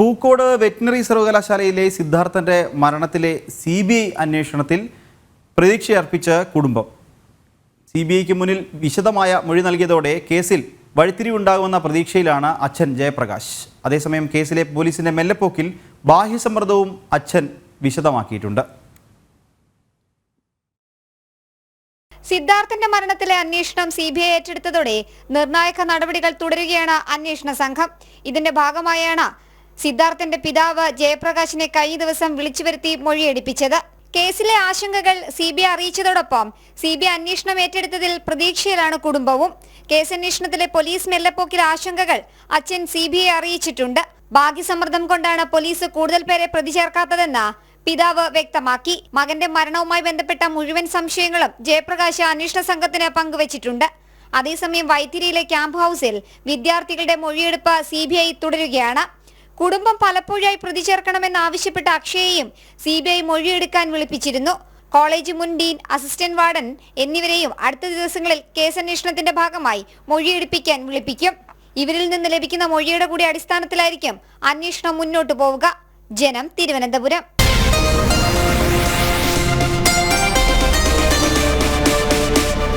Pookode veterinary സർവകലാശാലയിലെ സിദ്ധാർത്ഥന്റെ മരണത്തിലെ സി ബി ഐ അന്വേഷണത്തിൽ പ്രതീക്ഷയർപ്പിച്ച കുടുംബം. സി ബി ഐക്ക് മുന്നിൽ വിശദമായ മൊഴി നൽകിയതോടെ കേസിൽ വഴിത്തിരിവുണ്ടാകുമെന്ന പ്രതീക്ഷയിലാണ് അച്ഛൻ ജയപ്രകാശ്. അതേസമയം കേസിലെ പോലീസിന്റെ മെല്ലപ്പോക്കിൽ ബാഹ്യസമ്മർദ്ദവും അച്ഛൻ വിശദമാക്കിയിട്ടുണ്ട്. സിദ്ധാർത്ഥന്റെ മരണത്തിലെ അന്വേഷണം സി ബി ഐ ഏറ്റെടുത്തതോടെ നിർണായക നടപടികൾ തുടരുകയാണ് അന്വേഷണ സംഘം. ഇതിന്റെ ഭാഗമായാണ് സിദ്ധാർത്ഥന്റെ പിതാവ് ജയപ്രകാശിനെ കഴിഞ്ഞ ദിവസം വിളിച്ചു വരുത്തി മൊഴിയെടുപ്പിച്ചത്. കേസിലെ ആശങ്കകൾ സി ബി ഐ അറിയിച്ചതോടൊപ്പം സി ബി ഐ അന്വേഷണം ഏറ്റെടുത്തതിൽ പ്രതീക്ഷയിലാണ് കുടുംബവും. കേസന്വേഷണത്തിലെ പോലീസ് മെല്ലപ്പോക്കിലെ ആശങ്കകൾ അച്ഛൻ സി ബി ഐ അറിയിച്ചിട്ടുണ്ട്. ഭാഗ്യസമ്മർദ്ദം കൊണ്ടാണ് പോലീസ് കൂടുതൽ പേരെ പ്രതി ചേർക്കാത്തതെന്ന് പിതാവ് വ്യക്തമാക്കി. മകന്റെ മരണവുമായി ബന്ധപ്പെട്ട മുഴുവൻ സംശയങ്ങളും ജയപ്രകാശ് അന്വേഷണ സംഘത്തിന് പങ്കുവച്ചിട്ടുണ്ട്. അതേസമയം വൈത്തിരിയിലെ ക്യാമ്പ് ഹൌസിൽ വിദ്യാർത്ഥികളുടെ മൊഴിയെടുപ്പ് സി തുടരുകയാണ്. കുടുംബം പലപ്പോഴായി പ്രതി ചേർക്കണമെന്നാവശ്യപ്പെട്ട അക്ഷയെയും സി ബി ഐ മൊഴിയെടുക്കാൻ വിളിപ്പിച്ചിരുന്നു. കോളേജ് മുൻ ഡീൻ അസിസ്റ്റന്റ് വാർഡൻ എന്നിവരെയും അടുത്ത ദിവസങ്ങളിൽ കേസന്വേഷണത്തിന്റെ ഭാഗമായി മൊഴിയെടുപ്പിക്കാൻ വിളിപ്പിക്കും. ഇവരിൽ നിന്ന് ലഭിക്കുന്ന മൊഴിയുടെ കൂടി അടിസ്ഥാനത്തിലായിരിക്കും അന്വേഷണം മുന്നോട്ടു പോവുക. ജനം തിരുവനന്തപുരം.